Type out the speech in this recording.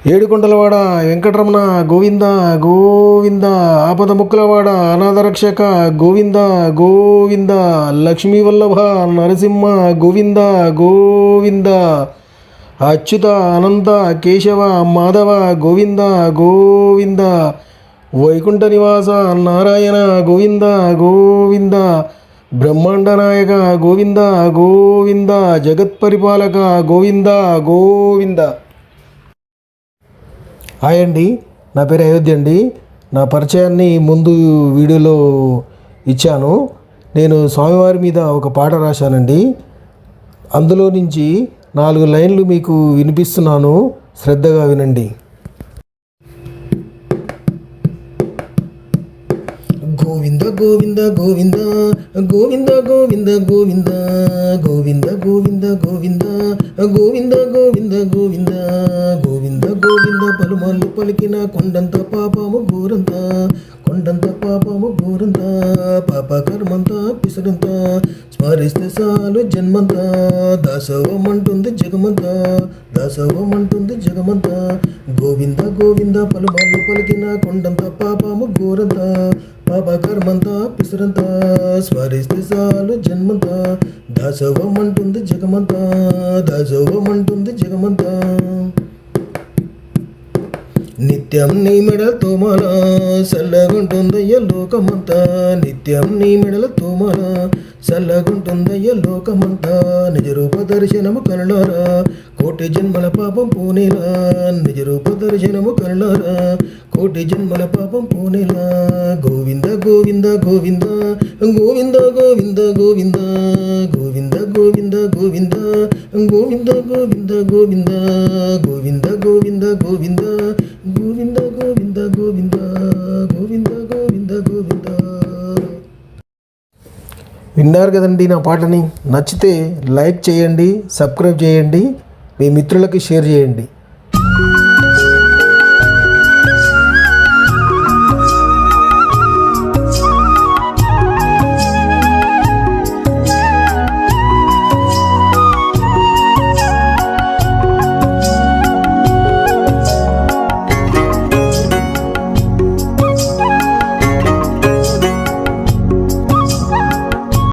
ఏడుకొండలవాడ వెంకటరమణ గోవింద గోవింద ఆపద ముక్కులవాడ అనాథరక్షక గోవింద గోవింద లక్ష్మీ వల్లభ నరసింహ గోవింద గోవింద అచ్యుత అనంత కేశవ మాధవ గోవింద గోవింద వైకుంఠ నివాస నారాయణ గోవింద గోవింద బ్రహ్మాండ నాయక గోవింద గోవింద జగత్పరిపాలక గోవింద గోవింద హాయ్ అండి నా పేరు అయోధ్య అండి నా పరిచయాన్ని ముందు వీడియోలో ఇచ్చాను నేను స్వామివారి మీద ఒక పాట రాశానండి అందులో నుంచి నాలుగు లైన్లు మీకు వినిపిస్తున్నాను శ్రద్ధగా వినండి గోవింద గోవింద గోవింద గోవింద గోవింద గోవింద గోవింద గోవింద గోవింద గోవింద గోవింద గోవింద గోవింద పలికిన కొండంత పాపము ఘోరంత కొండంత పాపము ఘోరంత పాప కర్మంతా పిసరంత స్మరిస్తే చాలు జన్మంతా. దాసవమంటుంది జగమంతా దాసవం అంటుంది జగమంతా. గోవింద గోవింద పలుమార్లు పలికిన కొండంత పాపము ఘోరంత పాప కర్మంతా పిసరంతా స్మరిస్తే చాలు జన్మంతా. దాసవమంటుంది జగమంతా దాసవం అంటుంది జగమంతా. నిత్యం నీ మెడల మన చల్లగుంటుందయ్య లోకమంతా. నిత్యం నీ మెడల మన చల్లగుంటుందయ్య లోకమంతా. నిజ రూప దర్శనము కనులారా కోటి జన్మల పాపం పోనేలా. నిజ రూప దర్శనము కనులారా కోటి జన్మల పాపం పోనేలా. గోవింద గోవింద గోవింద గోవింద గోవింద గోవింద. గోవింద గోవింద గోవింద. గోవింద గోవింద గోవింద గోవింద గోవింద గోవింద గోవింద గోవింద గోవింద గోవింద గోవింద గోవింద విన్నారు కదండి నా పాటని నచ్చితే లైక్ చేయండి సబ్స్క్రైబ్ చేయండి మీ మిత్రులకి షేర్ చేయండి